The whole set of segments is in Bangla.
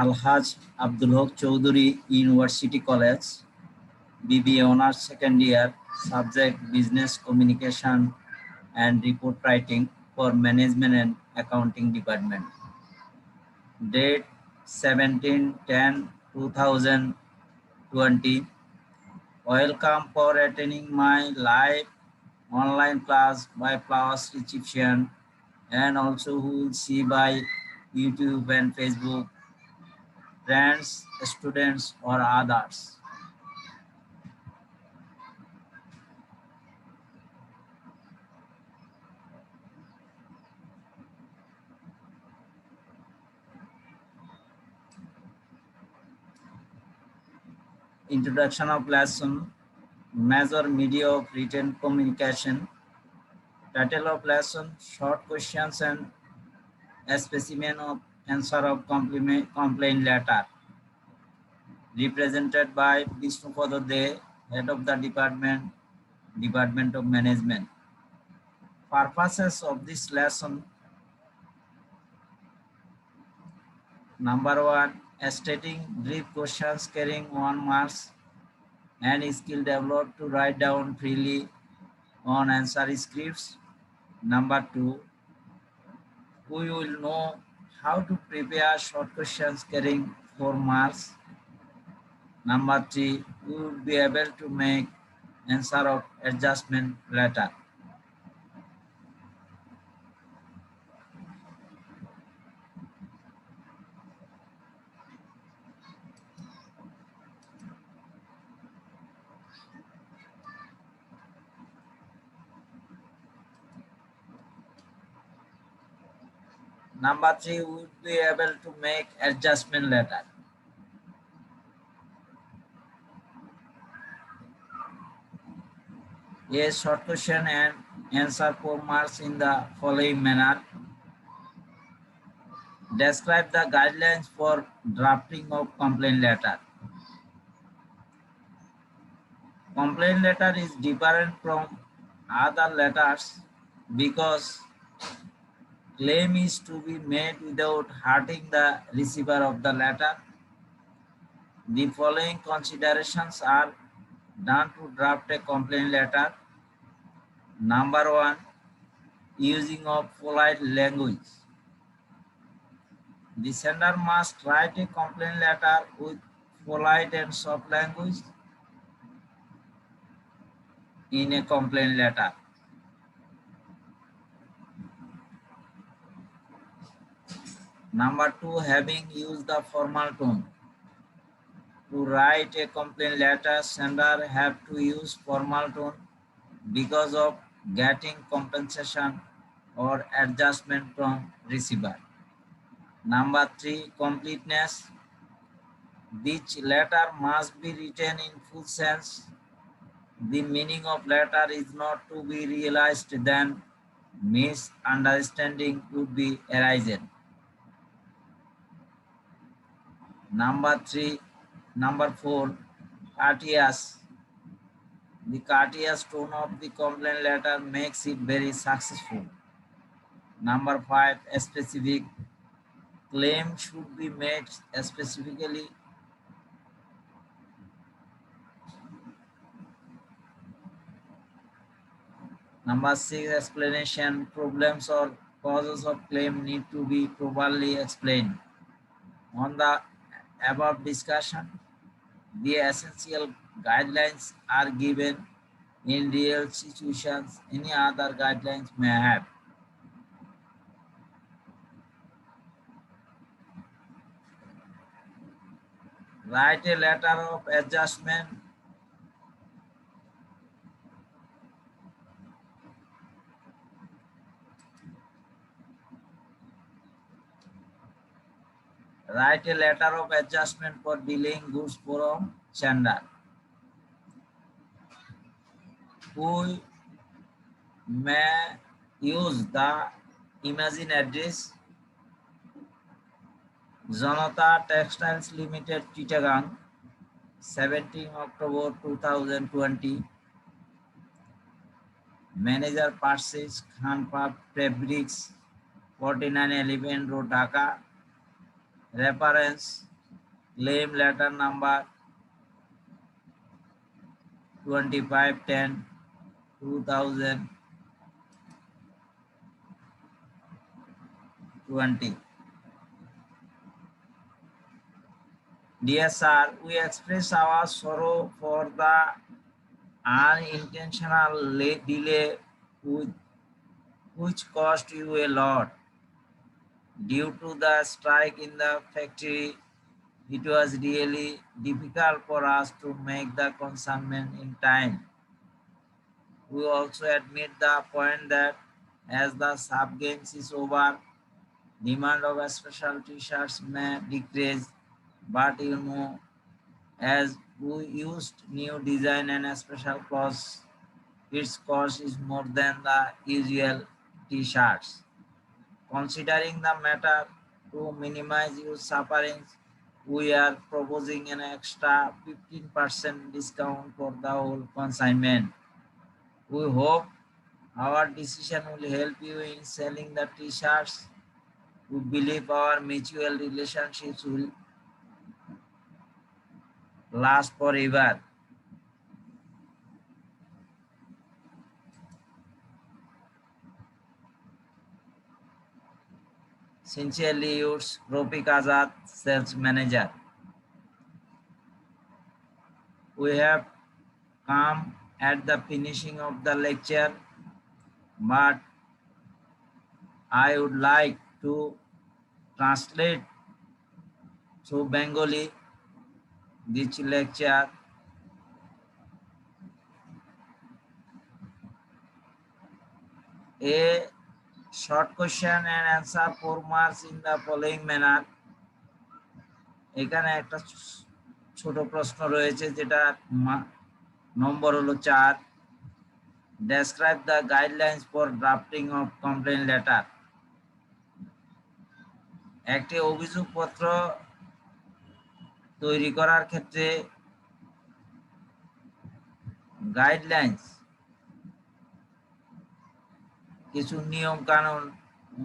Alhaj Abdul Haque Chowdhury university college BBA honours second year subject business communication and report writing for management and accounting department date seventeen ten two thousand twenty welcome for attending my live online class by Flowers Egyptian and also who will see by YouTube and Facebook, friends, students or others. Introduction of lesson major media of written communication. Title of lesson, short questions and a specimen of answer of compliment, complaint letter. Represented by Vishnu De, Head of the Department, Department of Management. Purposes of this lesson. Number one, stating brief questions carrying one marks and skill developed to write down freely on answer scripts. Number two, we will know how to prepare short questions carrying four marks. Number three, we will be able to make answer of adjustment letter. Number three, would be able to make adjustment letter. A short question and answer four marks in the following manner. Describe the guidelines for drafting of complaint letter. Complaint letter is different from other letters because claim is to be made without hurting the receiver of the letter. The following considerations are done to draft a complaint letter. Number one, using of polite language. The sender must write a complaint letter with polite and soft language in a complaint letter. Number two, having used the formal tone. To write a complaint letter, sender have to use formal tone because of getting compensation or adjustment from receiver. Number three, completeness. Each letter must be written in full sense. The meaning of letter is not to be realized then misunderstanding would be arisen. Number three, number four, courteous. The courteous tone of the complaint letter makes it very successful. Number five, specific. Claim should be made specifically. Number six, explanation. Problems or causes of claim need to be properly explained. On the above discussion, the essential guidelines are given in real situations. Any other guidelines may have. Write a letter of adjustment. Write a letter of adjustment for delaying goods from sender. Who may use the imagine address Janata Textiles Limited, Chittagong, 17 October 2020. Manager purchase Khan Fabrics, 4911 Road, Dhaka. Reference claim letter number 2510 2020 Dear sir, we express our sorrow for the unintentional la- delay with, which cost you a lot. Due to the strike in the factory, it was really difficult for us to make the consignment in time. We also admit the point that as the sub games is over, demand of special t-shirts may decrease, but you know, as we used new design and special clothes, its cost is more than the usual t-shirts. Considering the matter to minimize your sufferings, we are proposing an extra 15% discount for the whole consignment. We hope our decision will help you in selling the t-shirts. We believe our mutual relationships will last forever. Sincerely yours, Ropik Azad, Sales Manager. We have come at the finishing of the lecture, but I would like to translate to Bengali this lecture. A short question and answer four marks in the following manner. এখানে একটা ছোট প্রশ্ন রয়েছে, যেটা নম্বর হলো চার describe the guidelines for drafting of complain letter একটি অভিযোগপত্র তৈরি করার ক্ষেত্রে গাইডলাইন্স কিছু নিয়ম কানুন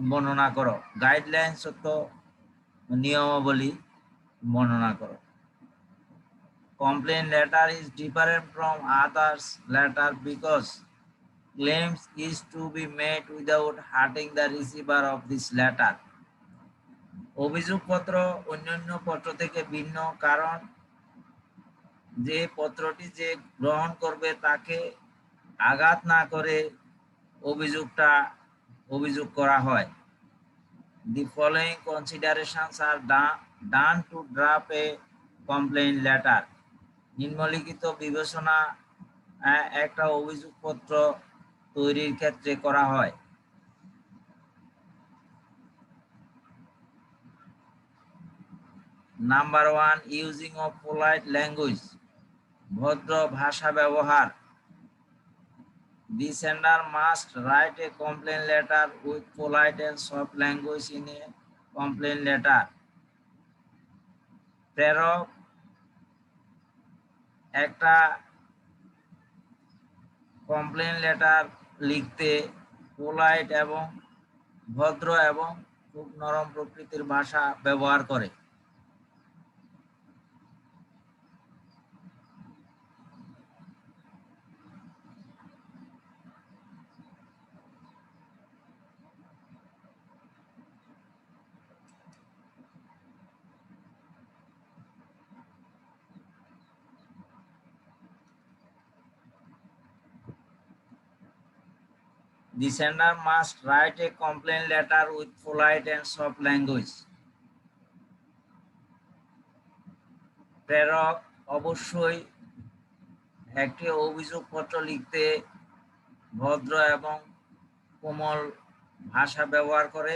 বর্ণনা করো। গাইডলাইন সত্য নিয়মাবলী বর্ণনা করো। Complain letter is different from others letter because claims is to be made without hurting the receiver of this letter অভিযোগপত্র অন্যান্য পত্র থেকে ভিন্ন কারণ, যে পত্রটি যে গ্রহণ করবে তাকে আঘাত না করে অভিযোগটা অভিযোগ করা হয়। The following considerations done, done to draft a complaint letter. নিম্নলিখিত বিবেচনা একটা অভিযোগপত্র তৈরির ক্ষেত্রে করা হয়। Number one using of polite language ভদ্র ভাষা ব্যবহার। The sender must write a complaint letter with polite and soft language in a complaint letter. প্রেরক একটা কমপ্লেন লেটার লিখতে পোলাইট এবং ভদ্র এবং খুব নরম প্রকৃতির ভাষা ব্যবহার করে The sender must write a complaint letter with polite and soft language. প্রেরক অবশ্যই একটি অভিযোগপত্র লিখতে ভদ্র এবং কোমল ভাষা ব্যবহার করে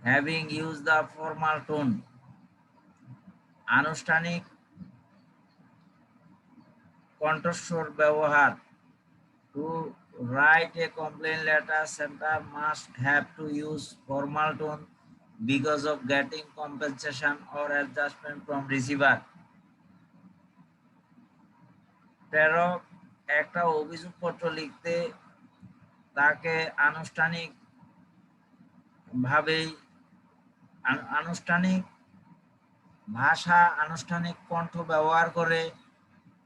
having use the formal tone আনুষ্ঠানিক কণ্ঠস্বর ব্যবহার। To write a complain letter sender must have to use formal tone because of getting compensation or adjustment from receiver তেরো একটা অভিযোগপত্র লিখতে তাকে আনুষ্ঠানিক ভাবেই আনুষ্ঠানিক ভাষা, আনুষ্ঠানিক কণ্ঠ ব্যবহার করে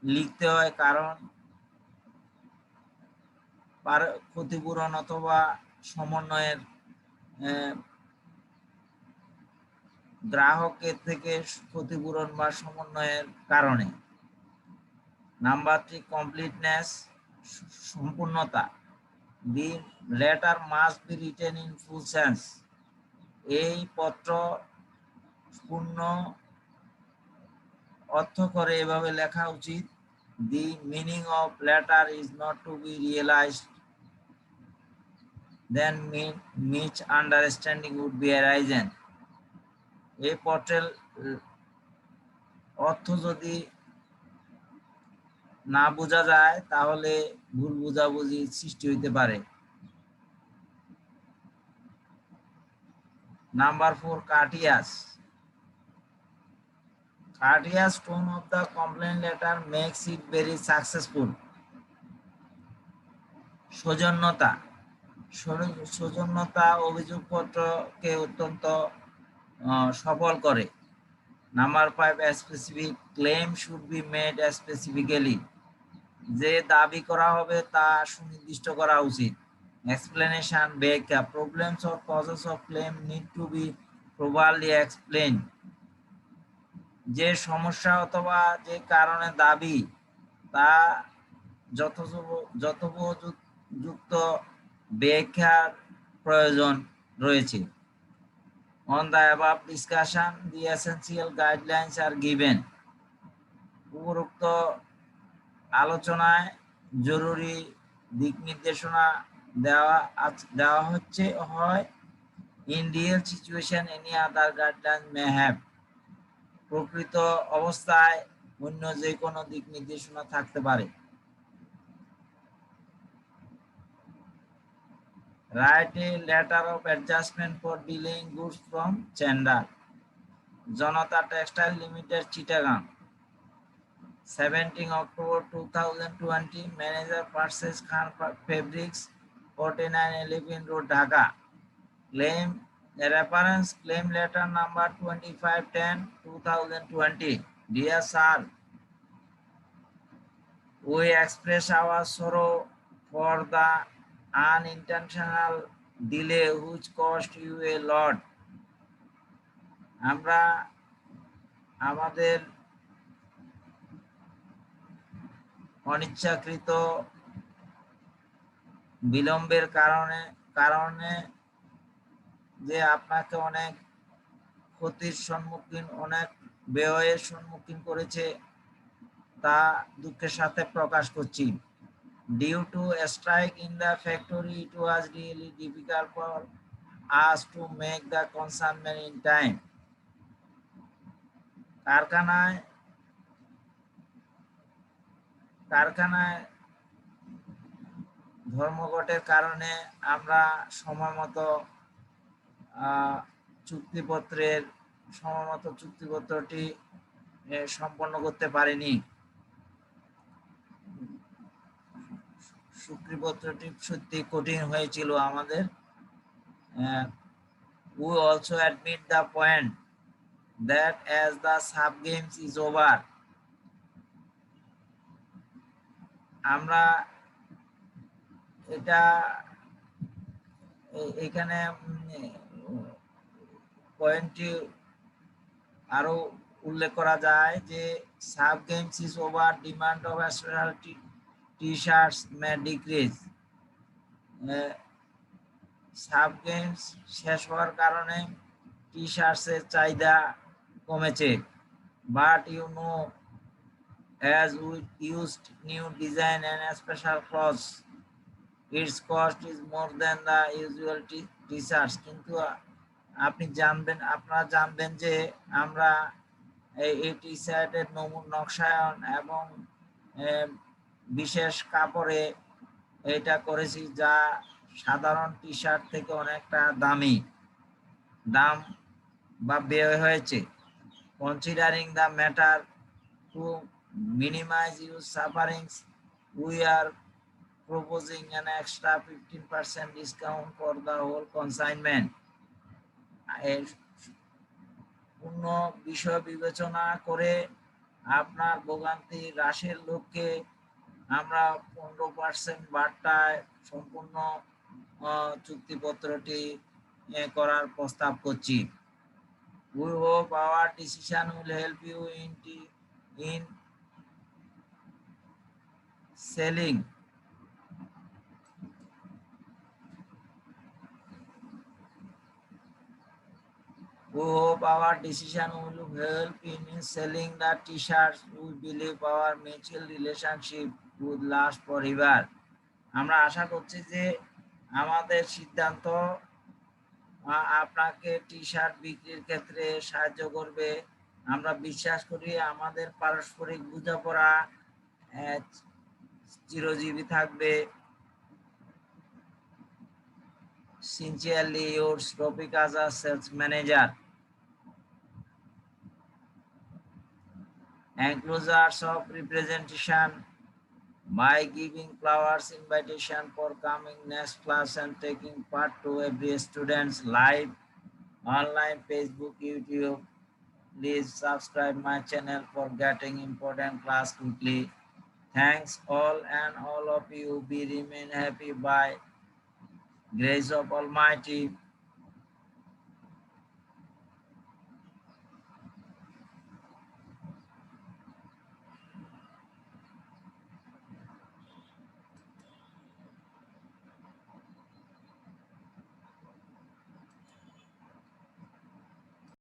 লিখতে হয় কারণ পার- ক্ষতিপূরণ অথবা সমন্বয়ের গ্রাহকের থেকে ক্ষতিপূরণ বা সমন্বয়ের কারণে। নাম্বার থ্রি কমপ্লিটনেস সম্পূর্ণতা। The letter must be written in full sense এই পত্র পূর্ণ অর্থ করে এভাবে লেখা উচিত। Of letter is not to be realized then misunderstanding would be arisen এই পত্রের আহ, অর্থ যদি না বোঝা যায় তাহলে ভুল বোঝাবুঝি সৃষ্টি হইতে পারে। Number four courteous courteous tone of the complain letter makes it very successful সৌজন্যতা। সৌজ- সৌজন্যতা অভিযোগপত্রকে অত্যন্ত সফল করে। Number five specific claim should be made specifically যে দাবি করা হবে তা সুনির্দিষ্ট করা উচিত। এক্সপ্লেনেশন ব্যাখ্যা problems or causes of claim need to be properly explain যে সমস্যা অথবা যে কারণে দাবি তা যথোপ- যথোপযুক্ত ব্যাখ্যার প্রয়োজন রয়েছে On the above discussion, the essential guidelines are given. উপরোক্ত আলোচনায় জরুরি দিক নির্দেশনা দেওয়া দেওয়া হচ্ছে হয় in real situation any other guideline may have প্রকৃত অবস্থায় অন্য যে কোনো দিক নির্দেশনা থাকতে পারে। Write a of adjustment for dealing goods from sender Janata textile limited, Chittagong. Seventeen October two thousand twenty, manager purchase Khan fabrics, forty nine eleven road, Dhaka. Claim the reference claim letter number 2510 2020. Dear Sir, we express our sorrow for the unintentional delay which cost you a lot. আমরা আমাদের অনিচ্ছাকৃত বিলম্বের কারণে কারণে যে আপনাকে অনেক ক্ষতির সম্মুখীন, অনেক ব্যয়ের সম্মুখীন করেছে, তা দুঃখের সাথে প্রকাশ করছি। Due to strike in the factory it was really difficult for us to make the consignment in time কারখানায় কারখানায় ধর্মঘটের কারণে আমরা সময় মতো চুক্তিপত্রের সময় মতো চুক্তিপত্রটি সম্পন্ন করতে পারিনি। চুক্তিপত্রটি সত্যি কঠিন হয়েছিল আমাদের। We also admit the point that as the SAF games is over আমরা এটা এখানে পয়েন্টটি আরও উল্লেখ করা যায় যে SAF games is over demand of speciality T-shirts may decrease SAF games শেষ হওয়ার কারণে টি শার্টসের চাহিদা কমেছে but you know as we used new design and special cloth its cost is more than the usual T-shirts কিন্তু আপনি জানবেন, আপনারা জানবেন যে আমরা এই টি শার্টের নমুন নকশায়ন এবং বিশেষ কাপড়ে এটা করেছি যা সাধারণ টি শার্ট থেকে অনেকটা দামি। দাম বা ব্যয় হয়েছে। Considering the matter to minimize use sufferings. We are proposing an extra 15% discount for the whole consignment এর পূর্ণ বিষয় বিবেচনা করে আপনার ভোগান্তি হ্রাসের লক্ষ্যে আমরা পনেরো পার্সেন্ট বার্তায় সম্পূর্ণ চুক্তিপত্রটি করার প্রস্তাব করছি। We hope our decision will help you in the- in selling We hope our decision will help in selling the t-shirts. We believe our mutual relationship would last forever. আমরা আশা করছি যে আমাদের সিদ্ধান্ত আপনাকে টি শার্ট বিক্রির ক্ষেত্রে সাহায্য করবে আমরা বিশ্বাস করি আমাদের পারস্পরিক বোঝাপড়া চিরজীবী থাকবে sincerely yours Rofik Azhar sales enclosures of representation by giving flowers invitation for coming next class and taking part to every student's live online facebook youtube please subscribe my channel for getting important class quickly. Thanks all and all of you. Be remain happy by grace of almighty